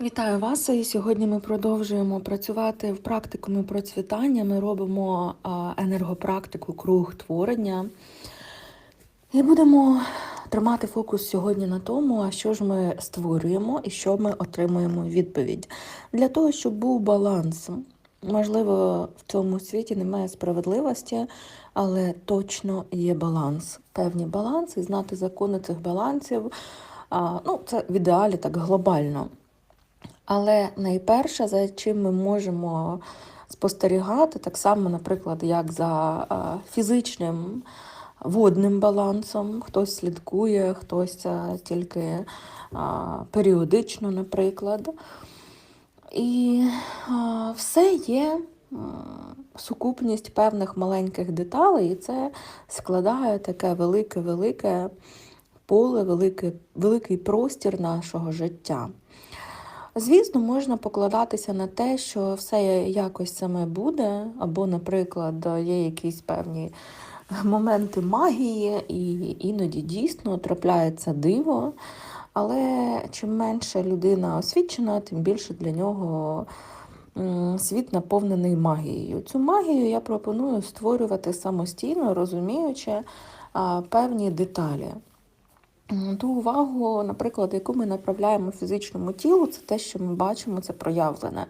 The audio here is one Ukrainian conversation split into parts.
Вітаю вас! І сьогодні ми продовжуємо працювати в практикумі процвітання. Ми робимо енергопрактику круг творення. І будемо тримати фокус сьогодні на тому, а що ж ми створюємо і що ми отримуємо відповідь. Для того, щоб був баланс. Можливо, в цьому світі немає справедливості, але точно є баланс. Певні баланси, знати закони цих балансів. Ну, це в ідеалі так глобально. Але найперше, за чим ми можемо спостерігати, так само, наприклад, як за е, фізичним водним балансом, хтось слідкує, хтось е, тільки е, періодично, наприклад. І все є сукупність певних маленьких деталей, і це складає таке велике-велике поле, великий, великий простір нашого життя. Звісно, можна покладатися на те, що все якось саме буде, або, наприклад, є якісь певні моменти магії, і іноді дійсно трапляється диво. Але чим менше людина освічена, тим більше для нього світ наповнений магією. Цю магію я пропоную створювати самостійно, розуміючи певні деталі. Ту увагу, наприклад, яку ми направляємо фізичному тілу, це те, що ми бачимо, це проявлене.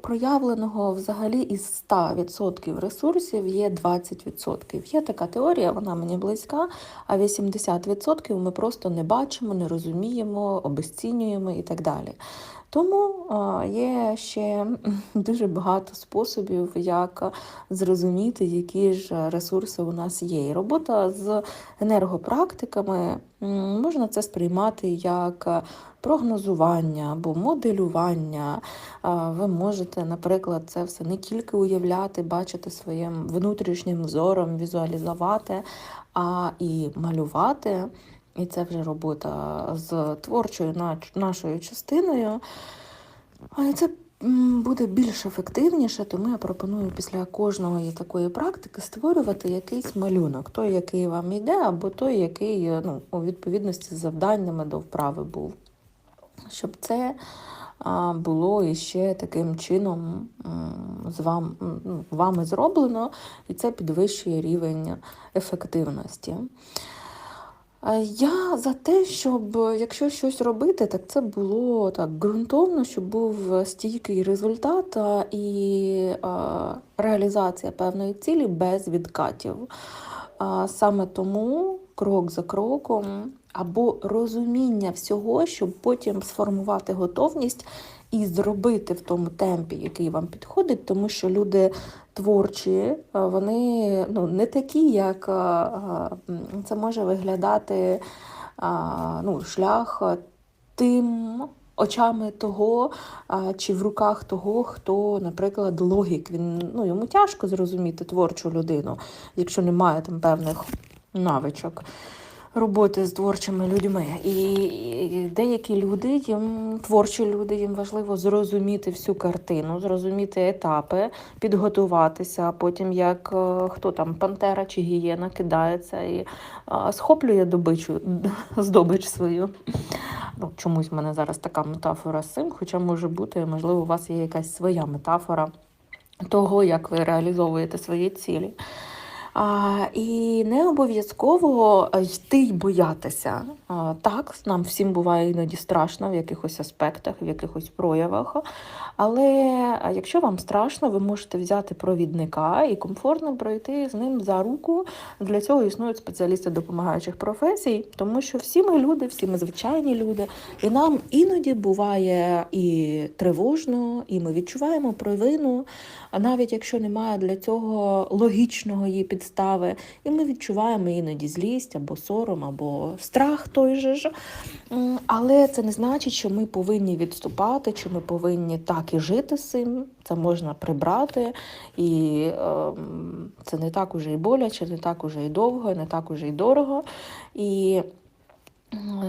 Проявленого взагалі із 100% ресурсів є 20%. Є така теорія, вона мені близька, а 80% ми просто не бачимо, не розуміємо, обесцінюємо і так далі. Тому є ще дуже багато способів, як зрозуміти, які ж ресурси у нас є. І робота з енергопрактиками можна це сприймати як прогнозування або моделювання. Ви можете, наприклад, це все не тільки уявляти, бачити своїм внутрішнім взором, візуалізувати, а і малювати. І це вже робота з творчою нашою частиною. Але це буде більш ефективніше, тому я пропоную після кожної такої практики створювати якийсь малюнок, той, який вам йде, або той, який ну, у відповідності з завданнями до вправи був. Щоб це було іще таким чином з вам, ну, вами зроблено, і це підвищує рівень ефективності. Я за те, щоб якщо щось робити, так це було так ґрунтовно, щоб був стійкий результат і реалізація певної цілі без відкатів. Саме тому крок за кроком або розуміння всього, щоб потім сформувати готовність і зробити в тому темпі, який вам підходить, тому що люди творчі, вони ну, не такі, як це може виглядати ну, шлях тим. Очами того, чи в руках того, хто, наприклад, логік. Він ну йому тяжко зрозуміти творчу людину, якщо немає там певних навичок роботи з творчими людьми. І деякі люди, їм творчі люди, їм важливо зрозуміти всю картину, зрозуміти етапи, підготуватися, а потім як е, хто там, пантера чи гієна кидається і схоплює добичу, здобич свою. Ну, Чомусь в мене зараз така метафора з цим, хоча може бути, можливо, у вас є якась своя метафора того, як ви реалізовуєте свої цілі. І не обов'язково йти й боятися. Так, нам всім буває іноді страшно в якихось аспектах, в якихось проявах. Але якщо вам страшно, ви можете взяти провідника і комфортно пройти з ним за руку. Для цього існують спеціалісти допомагаючих професій, тому що всі ми люди, всі ми звичайні люди, і нам іноді буває і тривожно, і ми відчуваємо провину, а навіть якщо немає для цього логічного її підстави, і ми відчуваємо іноді злість або сором, або страх той же ж. Але це не значить, що ми повинні відступати, чи ми повинні так і жити з цим. Це можна прибрати, і е, це не так уже і боляче, не так уже і довго, не так уже і дорого. І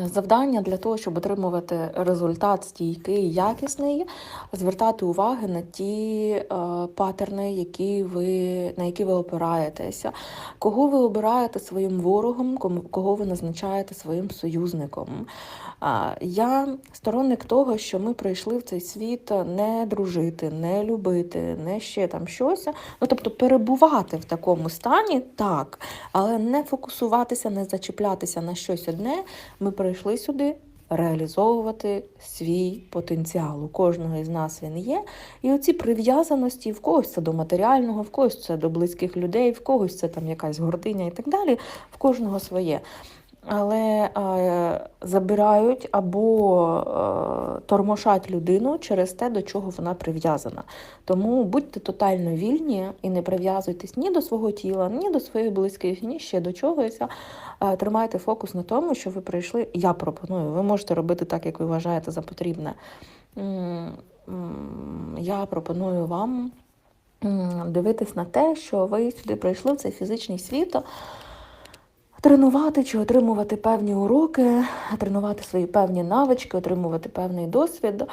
Завдання для того, щоб отримувати результат стійкий, якісний, звертати уваги на ті е, патерни, які ви, на які ви опираєтеся, кого ви обираєте своїм ворогом, кому- кого ви назначаєте своїм союзником. А, Я сторонник того, що ми прийшли в цей світ не дружити, не любити, не ще там щось. Ну, тобто перебувати в такому стані, так, але не фокусуватися, не зачіплятися на щось одне. Ми прийшли сюди реалізовувати свій потенціал. У кожного із нас він є. І оці прив'язаності, в когось це до матеріального, в когось це до близьких людей, в когось це там якась гординя і так далі, в кожного своє. Але е, забирають або е, тормошать людину через те, до чого вона прив'язана. Тому будьте тотально вільні і не прив'язуйтесь ні до свого тіла, ні до своїх близьких, ні ще до чогось. Е, Тримайте фокус на тому, що ви прийшли. Я пропоную. Ви можете робити так, як ви вважаєте за потрібне. Я пропоную вам дивитись на те, що ви сюди прийшли в цей фізичний світ. Тренувати чи отримувати певні уроки, тренувати свої певні навички, отримувати певний досвід,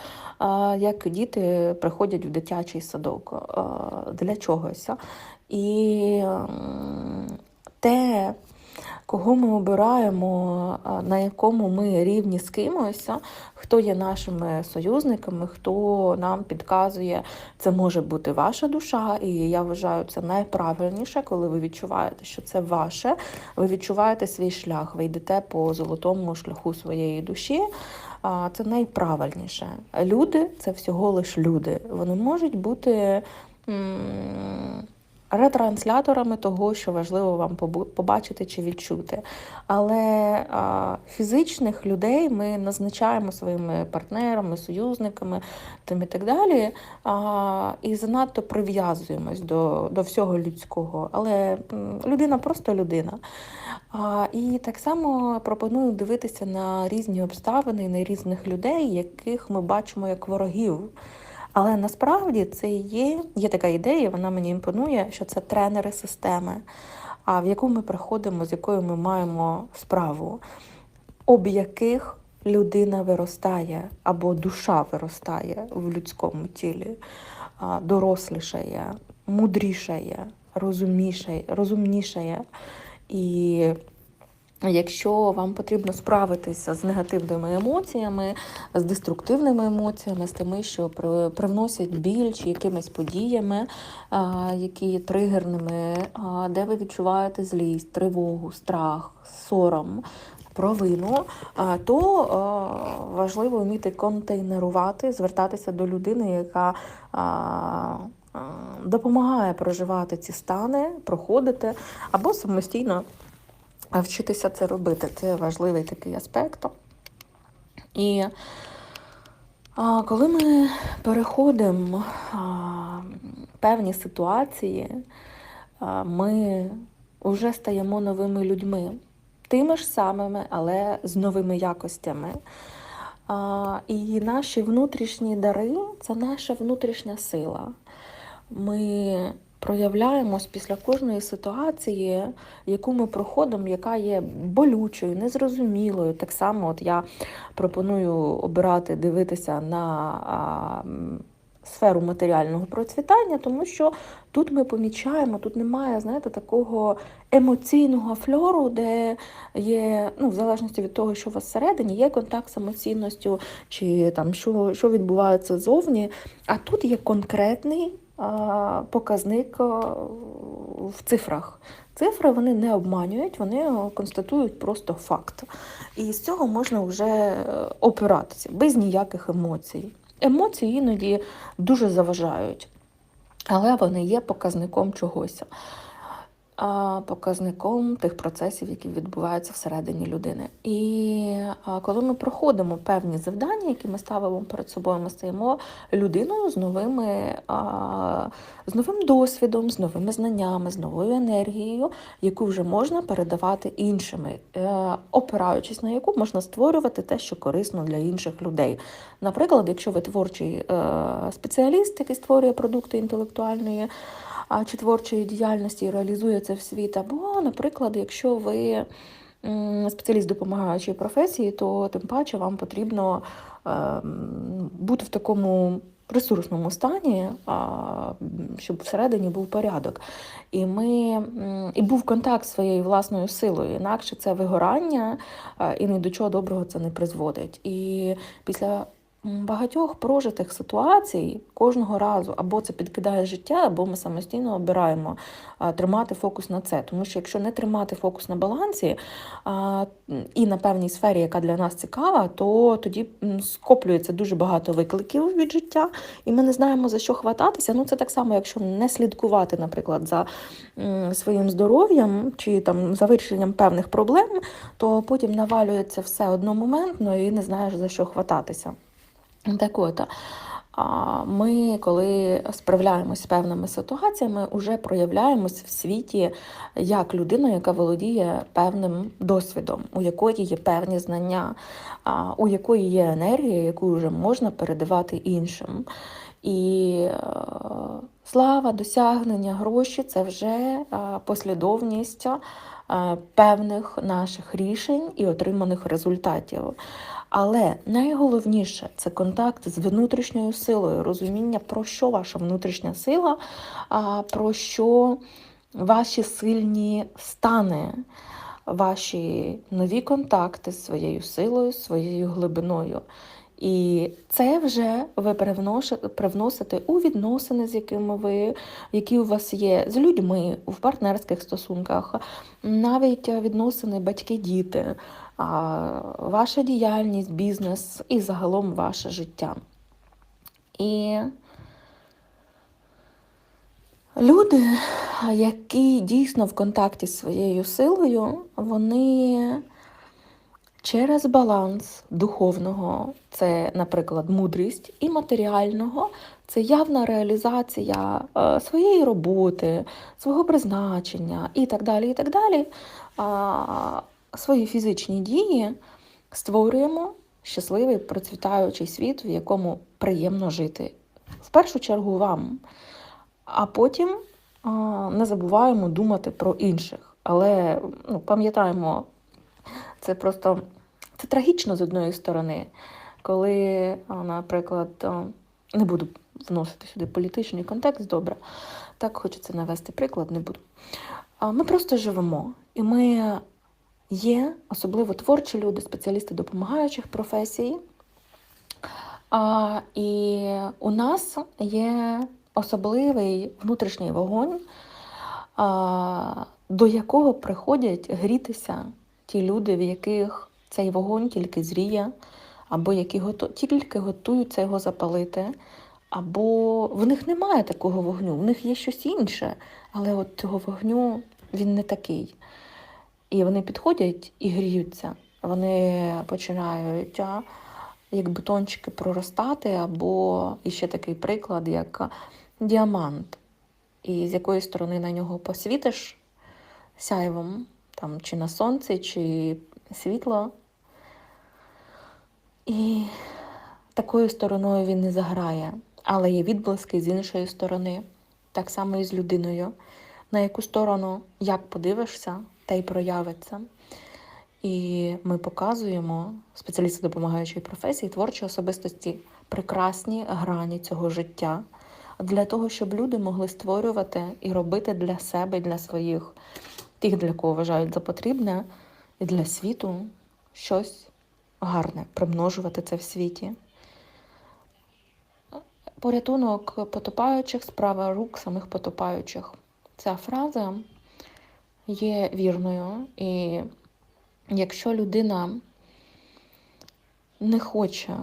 як діти приходять в дитячий садок для чогось. І те, кого ми обираємо, на якому ми рівні з кимось, хто є нашими союзниками, хто нам підказує, це може бути ваша душа, і я вважаю це найправильніше, коли ви відчуваєте, що це ваше. Ви відчуваєте свій шлях, ви йдете по золотому шляху своєї душі. Це найправильніше. Люди це всього лиш люди. Вони можуть бути ретрансляторами того, що важливо вам побачити чи відчути. Але фізичних людей ми назначаємо своїми партнерами, союзниками там і так далі. І занадто прив'язуємось до, до всього людського. Але людина просто людина. І так само пропоную дивитися на різні обставини, на різних людей, яких ми бачимо як ворогів. Але насправді це є, є така ідея, вона мені імпонує, що це тренери системи, в яку ми приходимо, з якою ми маємо справу, об яких людина виростає або душа виростає в людському тілі, дорослішає, мудрішає, розумнішає, розумнішає. І Якщо вам потрібно справитися з негативними емоціями, з деструктивними емоціями, з тими, що при- привносять біль чи якимись подіями, які є тригерними, де ви відчуваєте злість, тривогу, страх, сором, провину, то важливо вміти контейнерувати, звертатися до людини, яка допомагає проживати ці стани, проходити або самостійно вчитися це робити. Це важливий такий аспект. І коли ми переходимо певні ситуації, ми вже стаємо новими людьми, тими ж самими, але з новими якостями. І наші внутрішні дари це наша внутрішня сила. Ми проявляємось після кожної ситуації, яку ми проходимо, яка є болючою, незрозумілою. Так само, от я пропоную обирати, дивитися на сферу матеріального процвітання, тому що тут ми помічаємо, тут немає, знаєте, такого емоційного фльору, де є, ну, в залежності від того, що у вас всередині, є контакт з емоційністю, чи там що, що відбувається зовні. А тут є конкретний показник в цифрах. Цифри вони не обманюють, вони констатують просто факт. І з цього можна вже е, опиратися без ніяких емоцій. Емоції іноді дуже заважають, але вони є показником чогось, показником тих процесів, які відбуваються всередині людини. І коли ми проходимо певні завдання, які ми ставимо перед собою, ми стаємо людиною з новими, з новим досвідом, з новими знаннями, з новою енергією, яку вже можна передавати іншими, е, опираючись на яку можна створювати те, що корисно для інших людей. Наприклад, якщо ви творчий е, спеціаліст, який створює продукти інтелектуальної чи творчої діяльності і реалізує в світ, або, наприклад, якщо ви спеціаліст допомагаючої професії, то тим паче вам потрібно е, бути в такому ресурсному стані, щоб всередині був порядок. І ми і був контакт з своєю власною силою. Інакше це вигорання, і ні до чого доброго це не призводить. І після багатьох прожитих ситуацій кожного разу або це підкидає життя, або ми самостійно обираємо тримати фокус на це. Тому що якщо не тримати фокус на балансі і на певній сфері, яка для нас цікава, то тоді скоплюється дуже багато викликів від життя, і ми не знаємо за що хвататися. Ну це так само, якщо не слідкувати, наприклад, за своїм здоров'ям чи там за вирішенням певних проблем, то потім навалюється все одномоментно і не знаєш за що хвататися. Так от, ми, коли справляємось з певними ситуаціями, вже проявляємось в світі як людина, яка володіє певним досвідом, у якої є певні знання, у якої є енергія, яку вже можна передавати іншим. І е, слава, досягнення, гроші це вже послідовність певних наших рішень і отриманих результатів. Але найголовніше це контакт з внутрішньою силою, розуміння, про що ваша внутрішня сила, про що ваші сильні стани, ваші нові контакти з своєю силою, своєю глибиною. І це вже ви привносите у відносини, з якими ви, які у вас є, з людьми в партнерських стосунках, навіть відносини батьки-діти, ваша діяльність, бізнес і загалом ваше життя. І люди, які дійсно в контакті з своєю силою, вони через баланс духовного, це, наприклад, мудрість, і матеріального це явна реалізація е, своєї роботи, свого призначення і так далі. і так далі. Свої фізичні дії створюємо щасливий процвітаючий світ, в якому приємно жити. В першу чергу вам, а потім а, не забуваємо думати про інших. Але ну, пам'ятаємо, це просто це трагічно з одної сторони, коли, наприклад, не буду вносити сюди політичний контекст, добре. Так хочеться навести приклад, не буду. Ми просто живемо, і ми є, особливо творчі люди, спеціалісти допомагаючих професій. А, І у нас є особливий внутрішній вогонь, а, до якого приходять грітися ті люди, в яких цей вогонь тільки зріє, або які гото... тільки готуються його запалити, або в них немає такого вогню, в них є щось інше, але от цього вогню він не такий. І вони підходять і гріються. Вони починають як бутончики проростати, або і ще такий приклад, як діамант. І з якої сторони на нього посвітиш сяйвом, там, чи на сонці, чи світло. І такою стороною він не заграє. Але є відблиски з іншої сторони, так само і з людиною, на яку сторону як подивишся, та й проявиться. І ми показуємо спеціалісти допомагаючої професії, творчі особистості, прекрасні грані цього життя для того, щоб люди могли створювати і робити для себе, і для своїх, тих, для кого вважають за потрібне, і для світу щось гарне, примножувати це в світі. Порятунок потопаючих справа рук самих потопаючих. Ця фраза є вірною. І якщо людина не хоче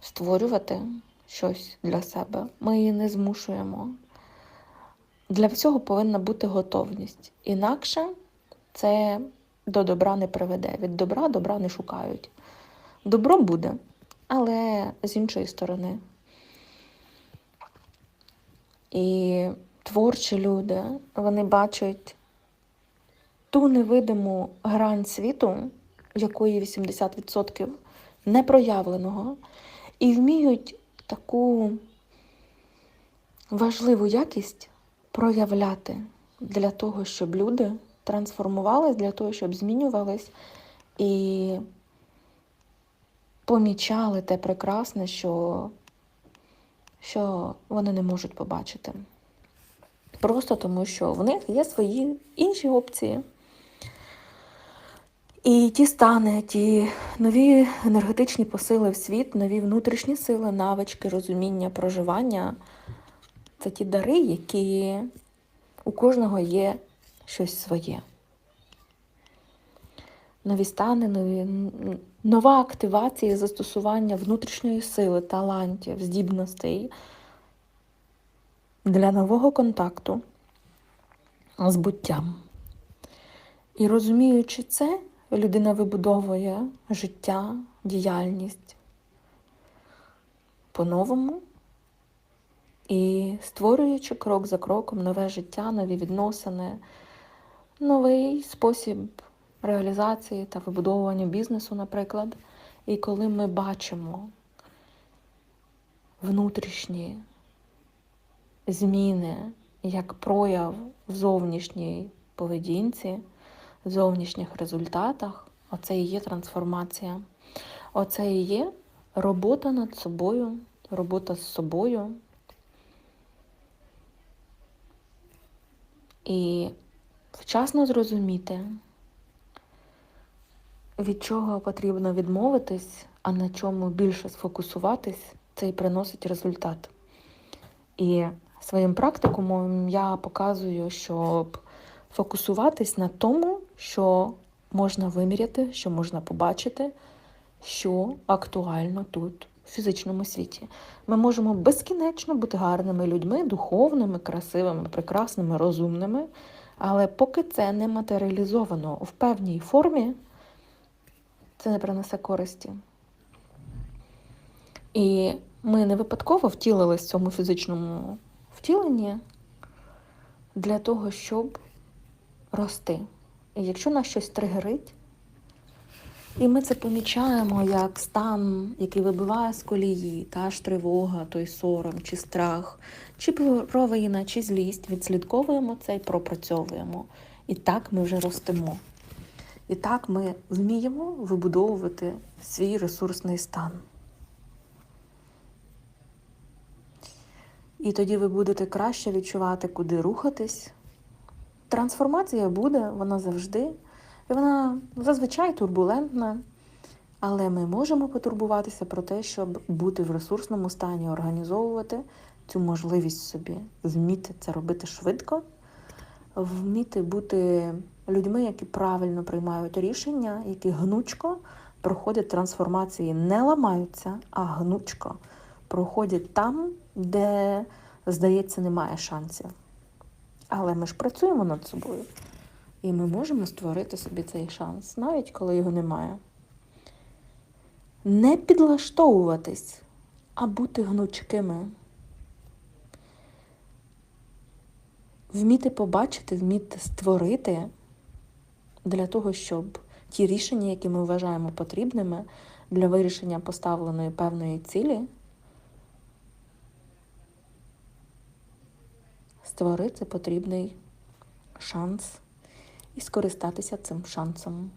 створювати щось для себе, ми її не змушуємо. Для цього повинна бути готовність. Інакше це до добра не приведе. Від добра добра не шукають. Добро буде, але з іншої сторони. І творчі люди, вони бачать ту невидиму грань світу, якої 80% непроявленого, і вміють таку важливу якість проявляти для того, щоб люди трансформувались, для того, щоб змінювались і помічали те прекрасне, що, що вони не можуть побачити. Просто тому, що в них є свої інші опції. І ті стани, ті нові енергетичні посили в світ, нові внутрішні сили, навички, розуміння, проживання це ті дари, які у кожного є щось своє. Нові стани, нові, нова активація і застосування внутрішньої сили, талантів, здібностей для нового контакту з буттям. І розуміючи це, людина вибудовує життя, діяльність по-новому і створюючи крок за кроком нове життя, нові відносини, новий спосіб реалізації та вибудовування бізнесу, наприклад. І коли ми бачимо внутрішні зміни як прояв в зовнішній поведінці, зовнішніх результатах, оце і є трансформація. Оце і є робота над собою, робота з собою. І вчасно зрозуміти, від чого потрібно відмовитись, а на чому більше сфокусуватись, це і приносить результат. І своїм практикумом я показую, щоб фокусуватись на тому, що можна виміряти, що можна побачити, що актуально тут, в фізичному світі. Ми можемо безкінечно бути гарними людьми, духовними, красивими, прекрасними, розумними, але поки це не матеріалізовано в певній формі, це не принесе користі. І ми не випадково втілились в цьому фізичному втіленні для того, щоб рости. І якщо нас щось тригерить, і ми це помічаємо як стан, який вибиває з колії, та ж тривога, той сором, чи страх, чи провина, чи злість, відслідковуємо це і пропрацьовуємо. І так ми вже ростемо. І так ми вміємо вибудовувати свій ресурсний стан. І тоді ви будете краще відчувати, куди рухатись. Трансформація буде, вона завжди. І вона зазвичай турбулентна, але ми можемо потурбуватися про те, щоб бути в ресурсному стані, організовувати цю можливість собі, вміти це робити швидко, вміти бути людьми, які правильно приймають рішення, які гнучко проходять трансформації, не ламаються, а гнучко проходять там, де, здається, немає шансів. Але ми ж працюємо над собою. І ми можемо створити собі цей шанс, навіть коли його немає. Не підлаштовуватись, а бути гнучкими. Вміти побачити, вміти створити для того, щоб ті рішення, які ми вважаємо потрібними для вирішення поставленої певної цілі, створити потрібний шанс і скористатися цим шансом.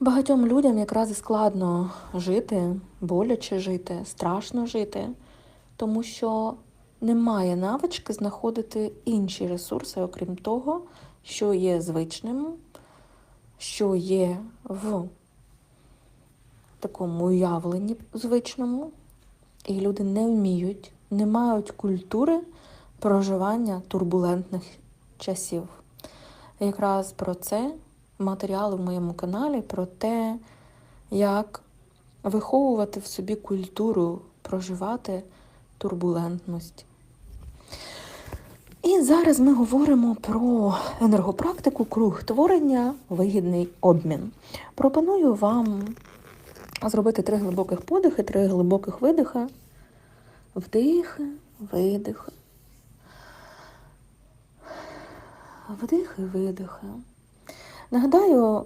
Багатьом людям якраз і складно жити, боляче жити, страшно жити, тому що немає навички знаходити інші ресурси, окрім того, що є звичним, що є в такому уявленні звичному, і люди не вміють, не мають культури проживання турбулентних часів. Якраз про це матеріали в моєму каналі, про те, як виховувати в собі культуру проживати турбулентність. І зараз ми говоримо про енергопрактику, круг творення, вигідний обмін. Пропоную вам зробити три глибоких подихи, три глибоких видиха. Вдихи, видихи. Вдих і видихи. Нагадаю,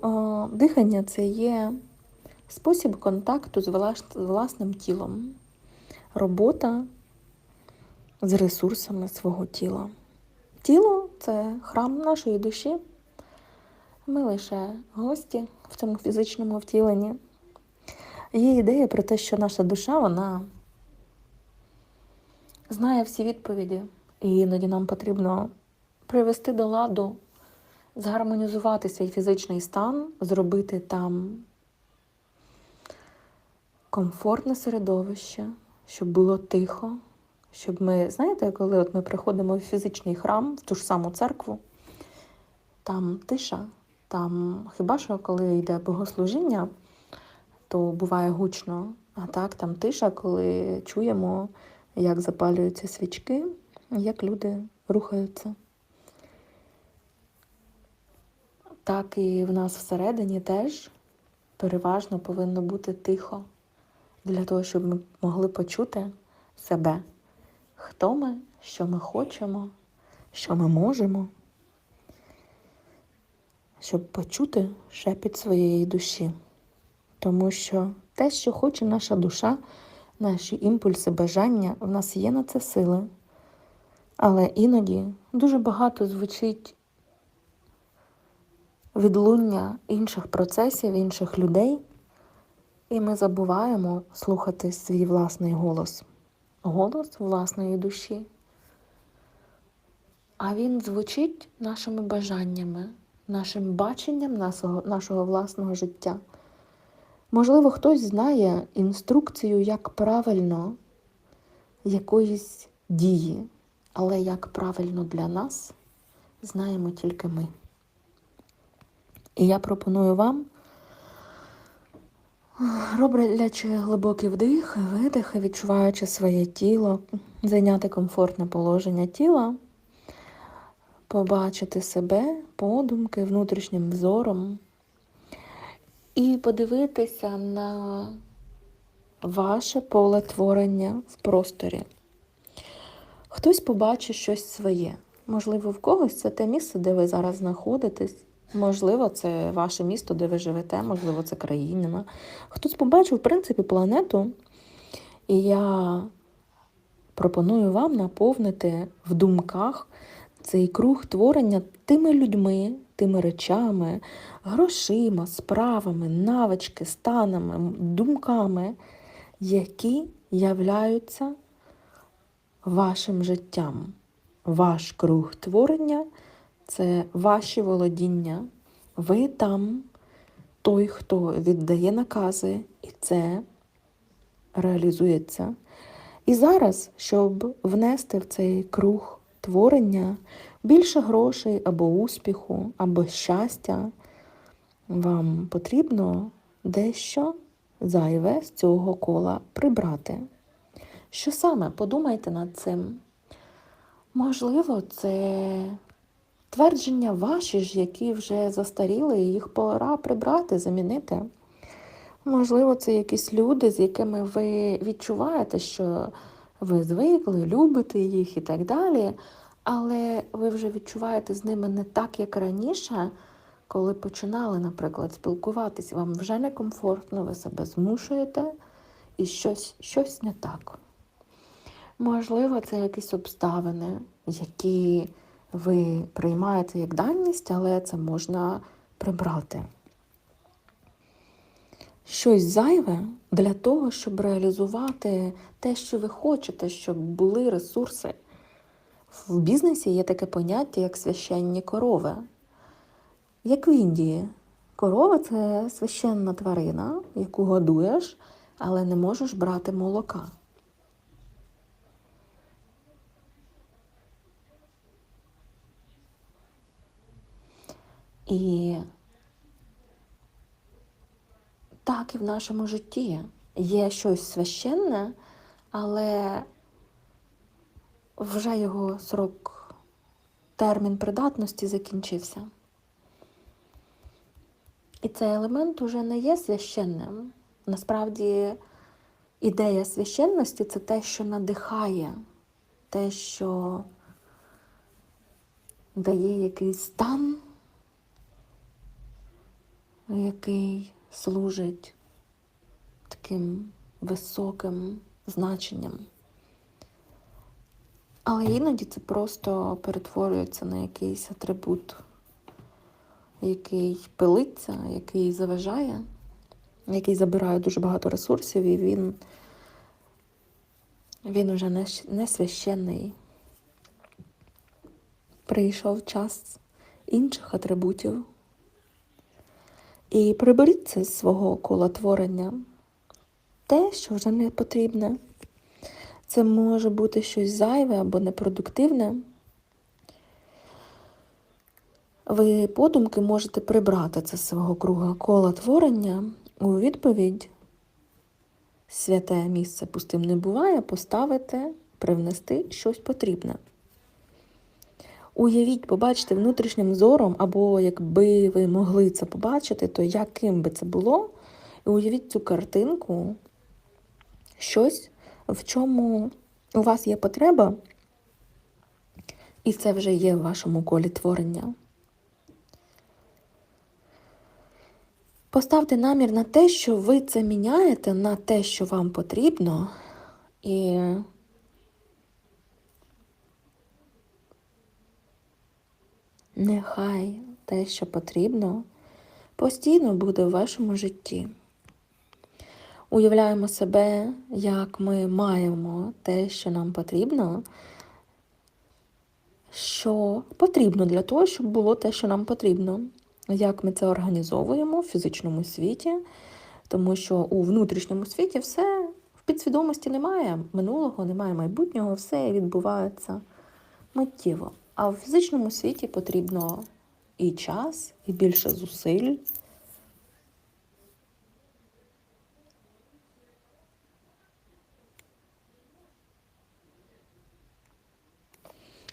дихання це є спосіб контакту з власним тілом, робота з ресурсами свого тіла. Тіло це храм нашої душі. Ми лише гості в цьому фізичному втіленні. Є ідея про те, що наша душа, вона знає всі відповіді, і іноді нам потрібно привести до ладу, згармонізувати свій фізичний стан, зробити там комфортне середовище, щоб було тихо, щоб ми, знаєте, коли от ми приходимо в фізичний храм, в ту ж саму церкву, там тиша, там хіба що коли йде богослужіння, то буває гучно, а так там тиша, коли чуємо, як запалюються свічки, як люди рухаються. Так і в нас всередині теж переважно повинно бути тихо для того, щоб ми могли почути себе, хто ми, що ми хочемо, що ми можемо, щоб почути шепіт своєї душі. Тому що те, що хоче наша душа, наші імпульси, бажання, в нас є на це сили. Але іноді дуже багато звучить відлуння інших процесів, інших людей, і ми забуваємо слухати свій власний голос, голос власної душі. А він звучить нашими бажаннями, нашим баченням нашого, нашого власного життя. Можливо, хтось знає інструкцію, як правильно якоїсь дії, але як правильно для нас, знаємо тільки ми. І я пропоную вам, роблячи глибокий вдих, видих, відчуваючи своє тіло, зайняти комфортне положення тіла, побачити себе, подумки, внутрішнім взором і подивитися на ваше поле творення в просторі. Хтось побачить щось своє. Можливо, в когось це те місце, де ви зараз знаходитесь. Можливо, це ваше місто, де ви живете, можливо, це країна. Хтось побачив, в принципі, планету, і я пропоную вам наповнити в думках цей круг творення тими людьми, тими речами, грошима, справами, навички, станами, думками, які являються вашим життям. Ваш круг творення це ваші володіння. Ви там той, хто віддає накази, і це реалізується. І зараз, щоб внести в цей круг творення більше грошей або успіху, або щастя, вам потрібно дещо зайве з цього кола прибрати. Що саме? Подумайте над цим. Можливо, це твердження ваші ж, які вже застаріли, і їх пора прибрати, замінити. Можливо, це якісь люди, з якими ви відчуваєте, що ви звикли, любите їх і так далі, але ви вже відчуваєте з ними не так, як раніше, коли починали, наприклад, спілкуватись, вам вже некомфортно, ви себе змушуєте і щось, щось не так. Можливо, це якісь обставини, які ви приймаєте як даність, але це можна прибрати. Щось зайве для того, щоб реалізувати те, що ви хочете, щоб були ресурси. В бізнесі є таке поняття, як священні корови. Як в Індії, корова це священна тварина, яку годуєш, але не можеш брати молока. І так і в нашому житті є щось священне, але вже його срок, термін придатності закінчився. І цей елемент уже не є священним. Насправді, ідея священності це те, що надихає, те, що дає якийсь стан, який служить таким високим значенням. Але іноді це просто перетворюється на якийсь атрибут, який пилиться, який заважає, який забирає дуже багато ресурсів, і він, він вже не, не священний. Прийшов час інших атрибутів. І приберіть це з свого кола творення. Те, що вже не потрібне. Це може бути щось зайве або непродуктивне. Ви подумки можете прибрати це з свого круга кола творення у відповідь. Святе місце пустим не буває, поставити, привнести щось потрібне. Уявіть, побачите внутрішнім зором, або якби ви могли це побачити, то яким би це було, і уявіть цю картинку, щось, в чому у вас є потреба, і це вже є в вашому колі творення. Поставте намір на те, що ви це міняєте на те, що вам потрібно, і нехай те, що потрібно, постійно буде в вашому житті. Уявляємо себе, як ми маємо те, що нам потрібно, що потрібно для того, щоб було те, що нам потрібно. Як ми це організовуємо в фізичному світі, тому що у внутрішньому світі все в підсвідомості немає минулого, немає майбутнього, все відбувається миттєво. А в фізичному світі потрібно і час, і більше зусиль.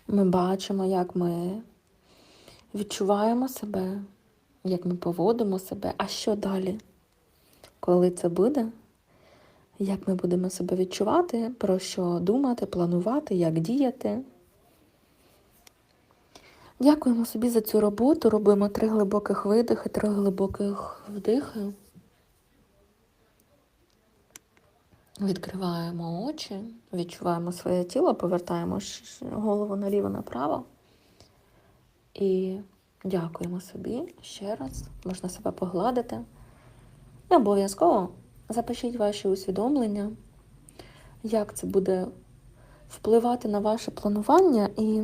Ми бачимо, як ми відчуваємо себе, як ми поводимо себе, а що далі? Коли це буде? Як ми будемо себе відчувати, про що думати, планувати, як діяти? Дякуємо собі за цю роботу. Робимо три глибоких видихи, три глибоких вдихи. Відкриваємо очі, відчуваємо своє тіло, повертаємо голову наліво направо. І дякуємо собі ще раз. Можна себе погладити. І обов'язково запишіть ваші усвідомлення, як це буде впливати на ваше планування і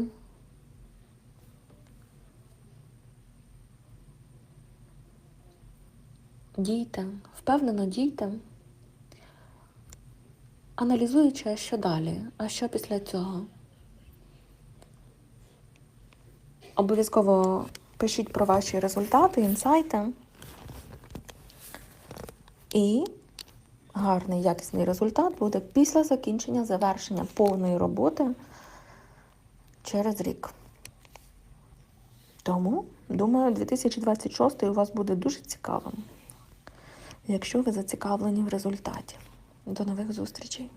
дійте, впевнено дійте, аналізуючи, а що далі, а що після цього. Обов'язково пишіть про ваші результати, інсайти. І гарний якісний результат буде після закінчення завершення повної роботи через рік. Тому, думаю, 2026 у вас буде дуже цікавим, якщо ви зацікавлені в результаті. До нових зустрічей!